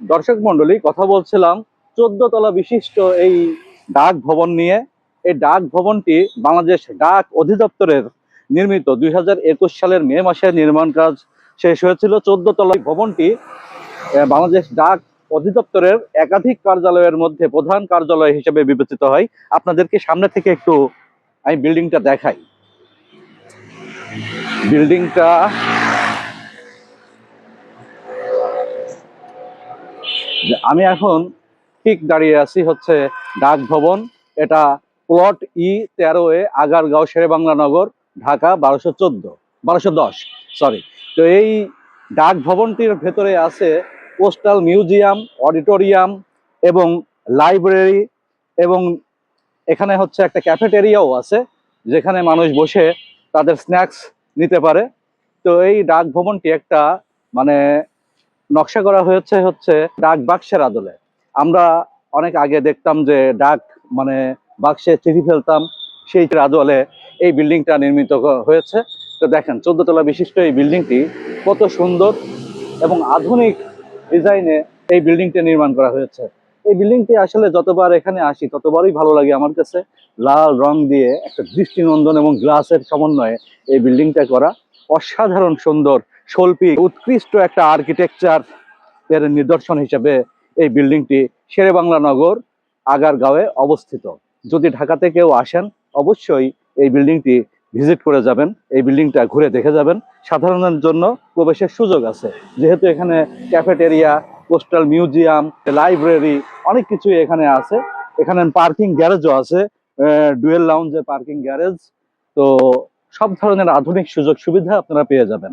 দর্শক মন্ডলী কথা বলছিলাম চোদ্দ তলা বিশিষ্ট এই ডাক ভবন নিয়ে। এই ডাক ভবনটি বাংলাদেশ ডাক অধিদপ্তরের নির্মিত। দুই হাজার একুশ সালের মে মাসে নির্মাণ কাজ শেষ হয়েছিল। চোদ্দ তলা ভবনটি বাংলাদেশ ডাক অধিদপ্তরের একাধিক কার্যালয়ের মধ্যে প্রধান কার্যালয় হিসেবে বিবেচিত হয়। আপনাদেরকে সামনে থেকে একটু, আমি বিল্ডিংটা দেখাই। বিল্ডিংটা আমি এখন ঠিক দাঁড়িয়ে আছি হচ্ছে ডাক ভবন এটা প্লট ই তেরো এ আগারগাঁও শেরেবাংলা নগর, ঢাকা বারোশো চোদ্দ, বারোশো দশ সরি তো এই ডাক ভবনটির ভেতরে আছে পোস্টাল মিউজিয়াম, অডিটোরিয়াম এবং লাইব্রেরি এবং এখানে হচ্ছে একটা ক্যাফেটেরিয়াও আছে যেখানে মানুষ বসে তাদের স্ন্যাক্স নিতে পারে। তো এই ডাক ভবনটি একটা মানে নকশা করা হয়েছে হচ্ছে ডাক বাক্সের আদলে। আমরা অনেক আগে দেখতাম যে ডাক মানে বাক্সে চিঠি ফেলতাম, সেই আদলে এই বিল্ডিংটা নির্মিত হয়েছে। তো দেখেন চোদ্দ তলা বিশিষ্ট এই বিল্ডিংটি কত সুন্দর এবং আধুনিক ডিজাইনে এই বিল্ডিংটি নির্মাণ করা হয়েছে। এই বিল্ডিংটি আসলে যতবার এখানে আসি, ততবারই ভালো লাগে আমার কাছে। লাল রং দিয়ে একটা দৃষ্টিনন্দন এবং গ্লাসের সমন্বয়ে এই বিল্ডিংটা করা অসাধারণ সুন্দর শৈল্পিক উৎকৃষ্ট একটা আর্কিটেকচার এর নিদর্শন হিসেবে এই বিল্ডিংটি শেরে বাংলা নগর, আগারগাঁওয়ে অবস্থিত। যদি ঢাকাতে কেউ আসেন, অবশ্যই এই বিল্ডিংটি ভিজিট করে যাবেন, এই বিল্ডিংটা ঘুরে দেখে যাবেন। সাধারণের জন্য প্রবেশের সুযোগ আছে। যেহেতু এখানে ক্যাফেটেরিয়া পোস্টাল মিউজিয়াম লাইব্রেরি অনেক কিছুই এখানে আছে। এখানে পার্কিং গ্যারেজও আছে ডুয়েল লাউঞ্জে পার্কিং গ্যারেজ তো সব ধরনের আধুনিক সুযোগ সুবিধা আপনারা পেয়ে যাবেন।